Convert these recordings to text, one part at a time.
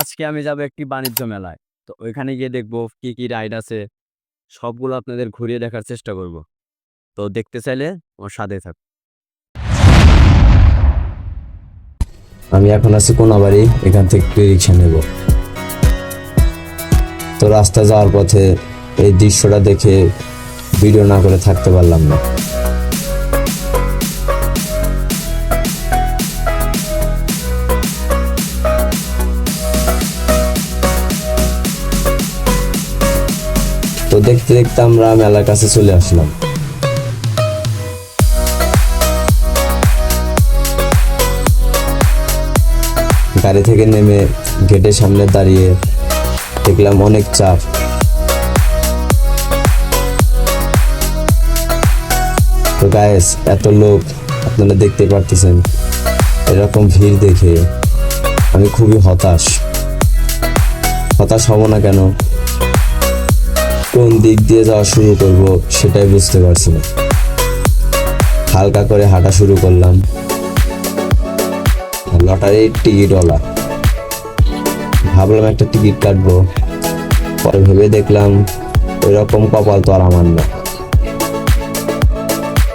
আজকে আমি যাব একটি বাণিজ্য মেলায়। তো ওইখানে গিয়ে দেখব কি কি রাইড আছে। সবগুলো আপনাদের ঘুরিয়ে দেখার চেষ্টা করব। তো দেখতে চাইলে আমার সাথে থাক। আমি এখন আছি কোনাবাড়ি, এখান থেকে রিক্সা নেব। তো রাস্তা যাওয়ার পথে এই দৃশ্যটা দেখে ভিডিও না করে থাকতে পারলাম না। দেখতে দেখতে আমরা মেলার কাছে চলে আসলাম। গাড়ি থেকে নেমে গেটের সামনে দাঁড়িয়ে দেখলাম অনেক চাপ। তো গায়েস এত লোক, আপনারা দেখতে পারতেছেন, এরকম ভিড় দেখে আমি খুবই হতাশ। হতাশ হব না কেন? দিক দিয়ে যাওয়া শুরু করব, সেটাই বুঝতে পারছি না। হালকা করে হাঁটা শুরু করলাম। লটারির টিকিটওয়ালা ভাবলাম একটা টিকিট কাটবো। পরে ভেবে দেখলাম ওই রকম কপাল তো আর আমার না।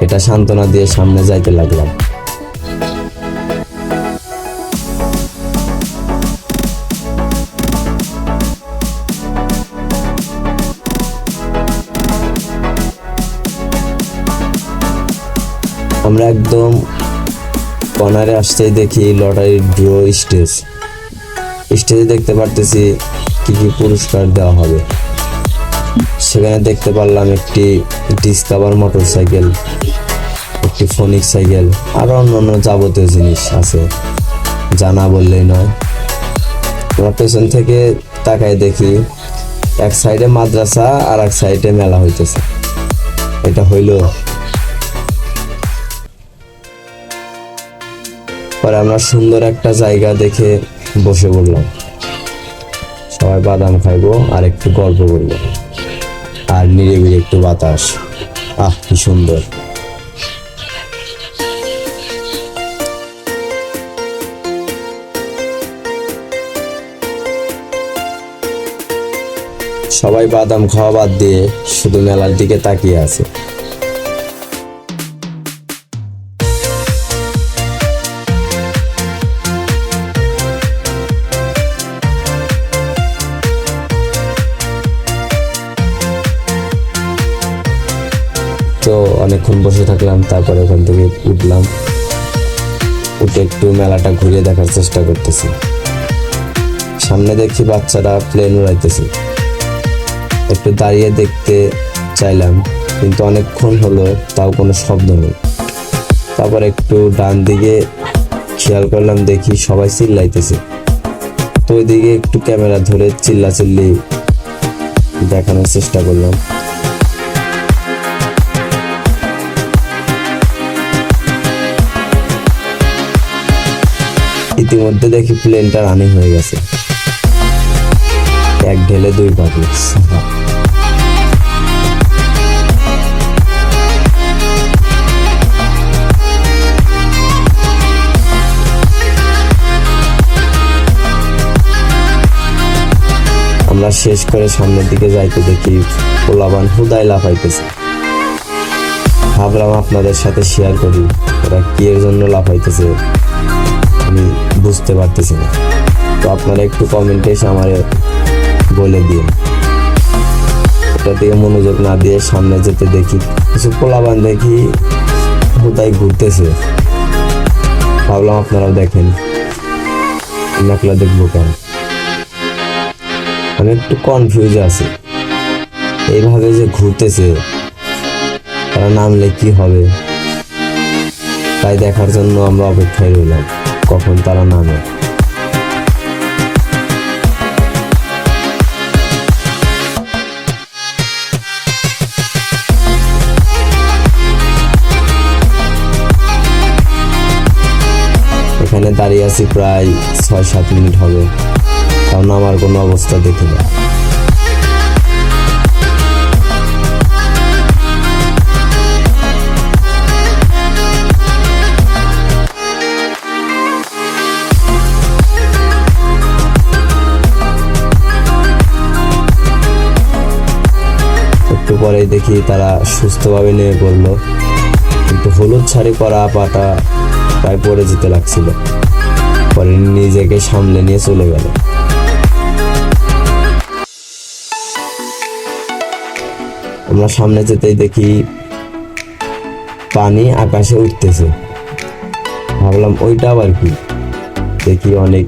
এটা সান্ত্বনা দিয়ে সামনে যাইতে লাগলাম। আমরা একদম কর্নারে আসতেই দেখি লটারির ড্র স্টেজ। স্টেজে দেখতে পারতেছি কি কি পুরস্কার দেওয়া হবে। সেখানে দেখতে পারলাম একটি ডিসকাভার মোটর সাইকেল একটি ফোনিক সাইকেল আরও অন্যান্য যাবতীয় জিনিস আছে। জানা বললেই নয়। আমরা পেছন থেকে তাকায় দেখি, এক সাইডে মাদ্রাসা আর এক সাইডে মেলা হইতেছে। এটা হইল পরে আমরা সুন্দর একটা জায়গা দেখে বসে পড়লাম সবাই বাদাম খাইবো আর একটু গল্প করব আর নিরিবিলি একটু বাতাস। আহ, কি সুন্দর। সবাই বাদাম খাওয়া বাদ দিয়ে শুধু মেলার দিকে তাকিয়ে আছে। অনেকক্ষণ বসে থাকলাম, তারপরে ওখান থেকে উঠলাম। উঠে একটু মেলাটা ঘুরে দেখার চেষ্টা করতেছি। সামনে দেখি বাচ্চারা প্লেন উড়াইতেছে। একটু দাঁড়িয়ে দেখতে চাইলাম, কিন্তু অনেকক্ষণ হলো, তাও কোনো শব্দ নেই। তারপর একটু ডান দিকে খেয়াল করলাম, দেখি সবাই চিল্লাইতেছে। তো ওইদিকে একটু ক্যামেরা ধরে চিল্লা চিল্লি দেখানোর চেষ্টা করলাম। ইতিমধ্যে দেখি প্লেনটা রানিং হয়ে গেছে। এক ঢেলে দুই পাখি আমরা শেষ করে সামনের দিকে যাইতে দেখি পোলাবান হুদাই লাফাইতেছে। ভাবলাম আপনাদের সাথে শেয়ার করি, ওরা কি এর জন্য লাফাইতেছে? আমি বুঝতে পারতেছি না। তো আপনারা একটু কমেন্টে এসে আমার বলে দিন। ওটা থেকে মনোযোগ না দিয়ে সামনে যেতে দেখি। কিছু পোলাবান দেখি কোথায় ঘুরতেছে। ভাবলাম আপনারাও দেখেন। নাকলা দেখব কেন? আমি একটু কনফিউজ আছি। এইভাবে যে ঘুরতেছে, তারা নামলে কি হবে? তাই দেখার জন্য আমরা অপেক্ষায় রইলাম। কখন তারা নামে। এখানে দাঁড়িয়ে আছি প্রায় ছয় সাত মিনিট হবে, কারণ আমার কোনো অবস্থা দেখি না। পরেই দেখি তারা সুস্থভাবে নেমে পড়ল। কিন্তু হলুদ শাড়ি পরা পাটা প্রায় পড়ে যেতে লাগছিল। পরে নিজেকে সামলে নিয়ে চলে গেল। আমরা সামনে যেতেই দেখি পানি আকাশে উঠতেছে। ভাবলাম ওইটা আবার কি? দেখি অনেক,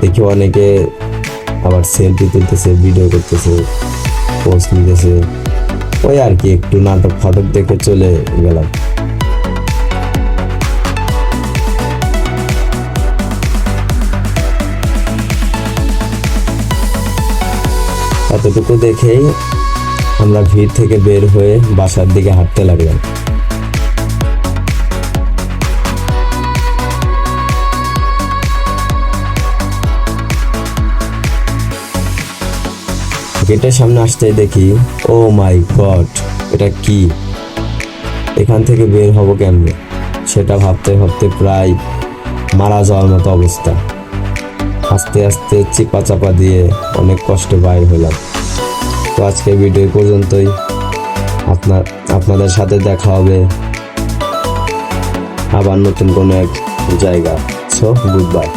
দেখি অনেকে আবার সেলফি তুলতেছে ভিডিও করতেছে পোস্ট নিতেছে। ওই আর কি, একটু নাটক ফাটক দেখে চলে গেলাম। এতটুকু দেখেই আমরা ভিড় থেকে বের হয়ে বাসার দিকে হাঁটতে লাগলাম। গেটের সামনে আসতেই দেখি ও মাই গড এটা কি? এখান থেকে বের হব কেমনে? সেটা ভাবতে ভাবতে প্রায় মারা যাওয়ার মতো অবস্থা। আস্তে আস্তে চিপা চাপা দিয়ে অনেক কষ্টে বাইর হলাম। তো আজকে ভিডিও পর্যন্তই। আপনার, আপনাদের সাথে দেখা হবে আবার নতুন কোনো এক জায়গা। সো গুড বাই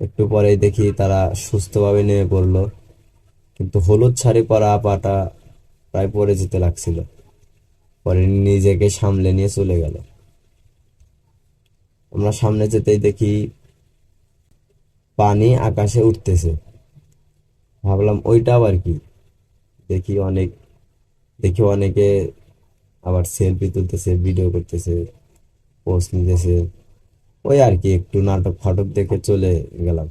একটু পরেই দেখি তারা সুস্থভাবে নেমে পড়ল। কিন্তু হলুদ শাড়ি পরা পাটা প্রায় পড়ে যেতে লাগছিল। পরে নিজেকে সামলে নিয়ে চলে গেল। আমরা সামনে যেতেই দেখি পানি আকাশে উঠতেছে। ভাবলাম, ওইটা আবার কি? দেখি অনেক, দেখি অনেকে আবার সেলফি তুলতেছে ভিডিও করতেছে পোস্ট নিতেছে। ওই আর কি, একটু নাটক ফাটক দেখে চলে গেলাম।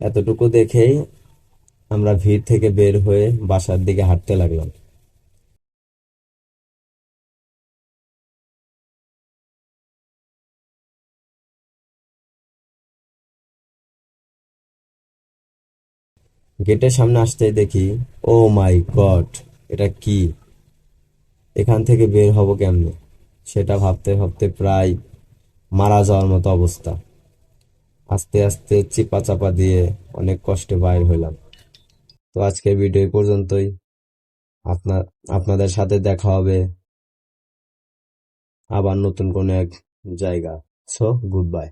এতটুকু দেখেই আমরা ভিড় থেকে বের হয়ে বাসার দিকে হাঁটতে লাগলাম। গেটের সামনে আসতেই দেখি, ও মাই গড, এটা কি? এখান থেকে বের হব কেমনে? সেটা ভাবতে ভাবতে প্রায় মারা যাওয়ার মতো অবস্থা। আস্তে আস্তে চিপা চাপা দিয়ে অনেক কষ্টে বাইর হইলাম। তো আজকের ভিডিও পর্যন্তই। আপনার আপনাদের সাথে দেখা হবে আবার নতুন কোনো এক জায়গা। So good bye